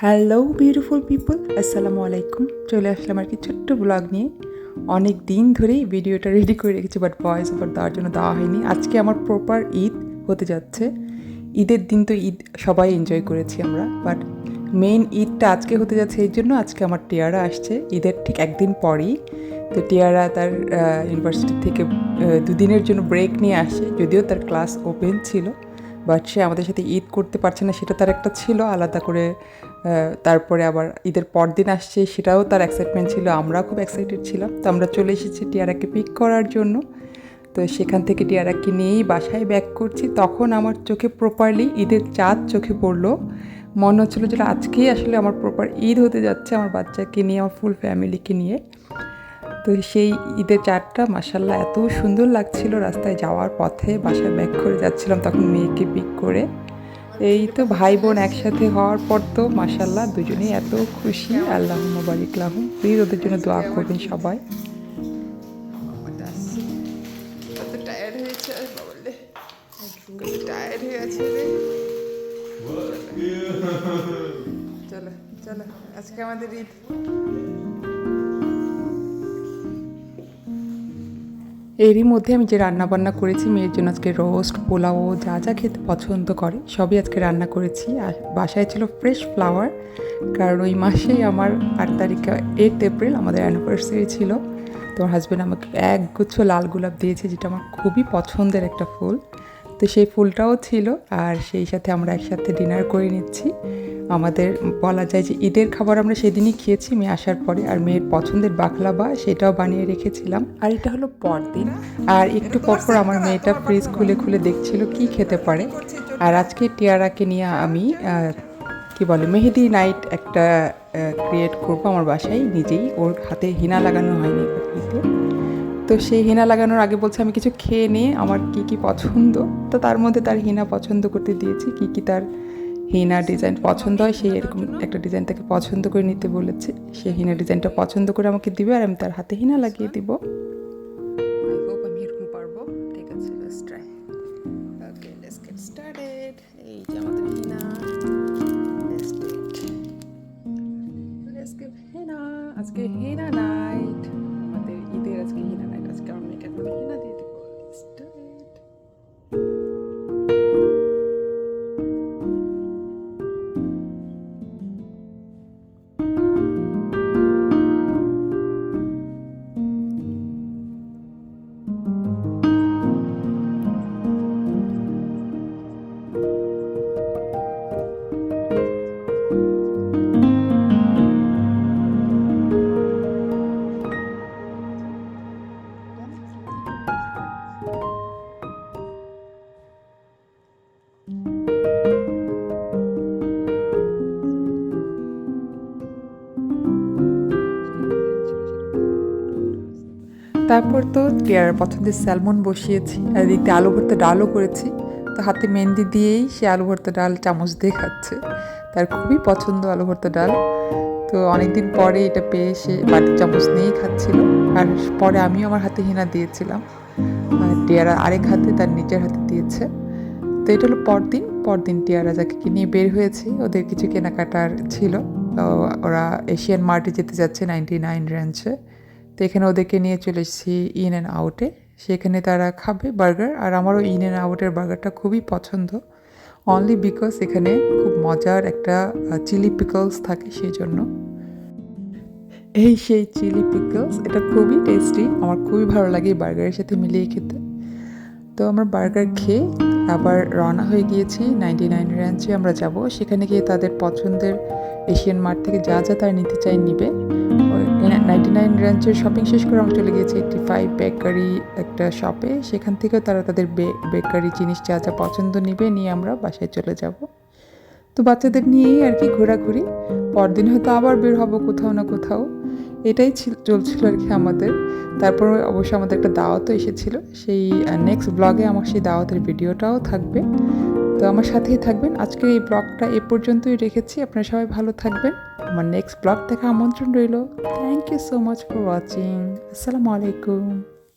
Hello beautiful people আসসালামু আলাইকুম চলে আসলাম আর কি ছোট্ট ব্লগ নিয়ে। অনেক দিন ধরেই ভিডিওটা রেডি করে রেখেছি বাট ভয়েস ওভার দেওয়ার জন্য দেওয়া হয়নি। আজকে আমার প্রপার ঈদ হতে যাচ্ছে। ঈদের দিন তো ঈদ সবাই এনজয় করেছি আমরা বাট মেইন ঈদটা আজকে হতে যাচ্ছে এই জন্য আজকে আমার টিয়ারা আসছে। ঈদের ঠিক একদিন পরেই। তো টিয়ারা তার ইউনিভার্সিটি থেকে দুদিনের জন্য ব্রেক নিয়ে আসে, যদিও তার ক্লাস ওপেন ছিল। বাট সে আমাদের সাথে ঈদ করতে পারছে না, সেটা তার একটা ছিল, আলাদা করে তারপরে আবার ঈদের পরদিন আসছে, সেটাও তার এক্সাইটমেন্ট ছিল আমরা খুব এক্সাইটেড ছিলাম। তো আমরা চলে এসেছি টিয়ারাকে পিক করার জন্য। তো সেখান থেকে টিয়ারাকে নিয়েই বাসায় ব্যাক করছি। তখন আমার চোখে প্রপারলি ঈদের চাঁদ চোখে পড়ল। মনে হচ্ছিল যে আজকেই আসলে আমার প্রপার ঈদ হতে যাচ্ছে আমার বাচ্চাকে নিয়ে, আমার ফুল ফ্যামিলিকে নিয়ে। তো সেই ঈদের চারটা মাসাল্লাহ এত সুন্দর লাগছিল রাস্তায় যাওয়ার পথে। বাসায় ব্যাক করে যাচ্ছিলাম তখন মেয়েকে পিক করে। এই তো ভাই বোন একসাথে হওয়ার পর তো মাসাল্লাহ দুজনেই এত খুশি। আল্লাহ মোবারিক লাহুম। প্লিজ ওদের জন্য দোয়া করবেন সবাই। চলো চলো, আজকে আমাদের ঈদ। এরই মধ্যে আমি যে রান্না বান্না করেছি, মেয়ের জন্য আজকে রোস্ট পোলাও, যা যা খেতে পছন্দ করে, সবই আজকে রান্না করেছি। আর বাসায় ছিল ফ্রেশ ফ্লাওয়ার কারণ ওই মাসেই আমার আট তারিখে এইট এপ্রিল আমাদের অ্যানিভার্সারি ছিল। তোর হাজব্যান্ড আমাকে এক গুচ্ছ লাল গোলাপ দিয়েছে, যেটা আমার খুবই পছন্দের একটা ফুল। তো সেই ফুলটাও ছিল আর সেই সাথে আমরা একসাথে ডিনার করে নিচ্ছি। আমাদের বলা যায় যে ঈদের খাবার আমরা সেদিনই খেয়েছি মেয়ে আসার পরে। আর মেয়ের পছন্দের বাকলাবা সেটাও বানিয়ে রেখেছিলাম। আর এটা হলো পরদিন। আর একটু পর পর আমার মেয়েটা ফ্রিজ খুলে খুলে দেখছিল কি খেতে পারে। আর আজকে টিয়ারাকে নিয়ে আমি কি বলে মেহেদি নাইট একটা ক্রিয়েট করব আমার বাসায়। নিজেই ওর হাতে হিনা লাগানো হয়নি। তো সেই হিনা লাগানোর আগে বলছে, আমি কিছু খেয়ে নিয়ে আমার কি কি পছন্দ? তো তার মধ্যে তার হিনা পছন্দ করতে দিয়েছি, কি কি তার হিনা ডিজাইন পছন্দ হয় সেই এরকম একটা ডিজাইন তাকে পছন্দ করে নিতে বলেছে। সে হিনা ডিজাইনটা পছন্দ করে আমাকে দিবে আর আমি তার হাতে হিনা লাগিয়ে দিব। আজকে হেনা নাইট আমাদের ঈদের আজকে হিনা আজকে আমার মেয়েকে এখন হিনা তারপর তো টিয়ার পছন্দের স্যালমন বসিয়েছি, আর এদিকে আলু ভর্তা ডালও করেছি। তো হাতে মেহেন্দি দিয়েই সে আলু ভর্তা ডাল চামচ দিয়ে খাচ্ছে। তার খুবই পছন্দ আলু ভর্তা ডাল। তো অনেকদিন পরে এটা পেয়ে সে বাটির চামচ নিয়েই খাচ্ছিল। আর পরে আমিও আমার হাতে হিনা দিয়েছিলাম। আর টিয়ারা আরেক হাতে, তার নিজের হাতে দিয়েছে। তো এটা হলো পরদিন পরদিন টিয়ারা যাকে নিয়ে বের হয়েছে, ওদের কিছু কেনাকাটার ছিল। তো ওরা এশিয়ান মার্টে যেতে যাচ্ছে নাইনটি নাইন রেঞ্জে তো এখানে ওদেরকে নিয়ে চলে এসেছি ইন অ্যান্ড আউটে সেখানে তারা খাবে বার্গার, আর আমারও ইন অ্যান্ড আউটের বার্গারটা খুবই পছন্দ। অনলি বিকজ এখানে খুব মজার একটা চিলি পিকলস থাকে সেই জন্য এই সেই চিলি পিকলস এটা খুবই টেস্টি আমার খুবই ভালো লাগে বার্গারের সাথে মিলিয়ে খেতে। তো আমরা বার্গার খেয়ে আবার রওনা হয়ে গিয়েছি নাইনটি নাইন র্যাঞ্চে আমরা যাব। সেখানে গিয়ে তাদের পছন্দের এশিয়ান মার্ট থেকে যা যা তারা নিতে চাই নিবে। নাইনটি নাইন র্যাঞ্চের শপিং শেষ করে আমরা চলে গিয়েছি এইটটি ফাইভ বেকারি একটা শপে সেখান থেকেও তারা তাদের বেকারি জিনিস যা যা পছন্দ নিবে নিয়ে আমরা বাসায় চলে যাব। তো বাচ্চাদের নিয়েই আর কি ঘোরাঘুরি। পরদিন হয়তো আবার বের হব কোথাও না কোথাও। এটাই ছিল, চলছিল আর কি আমাদের। তারপর অবশ্য আমাদের একটা দাওয়াতও এসেছিল। সেই নেক্সট ব্লগে আমার সেই দাওয়াতের ভিডিওটাও থাকবে। তো আমার সাথেই থাকবেন। আজকের এই ব্লগটা এ পর্যন্তই রেখেছি। আপনারা সবাই ভালো থাকবেন। আমার নেক্সট ব্লগ দেখা আমন্ত্রণ রইল। Thank you so much for watching আসসালামু আলাইকুম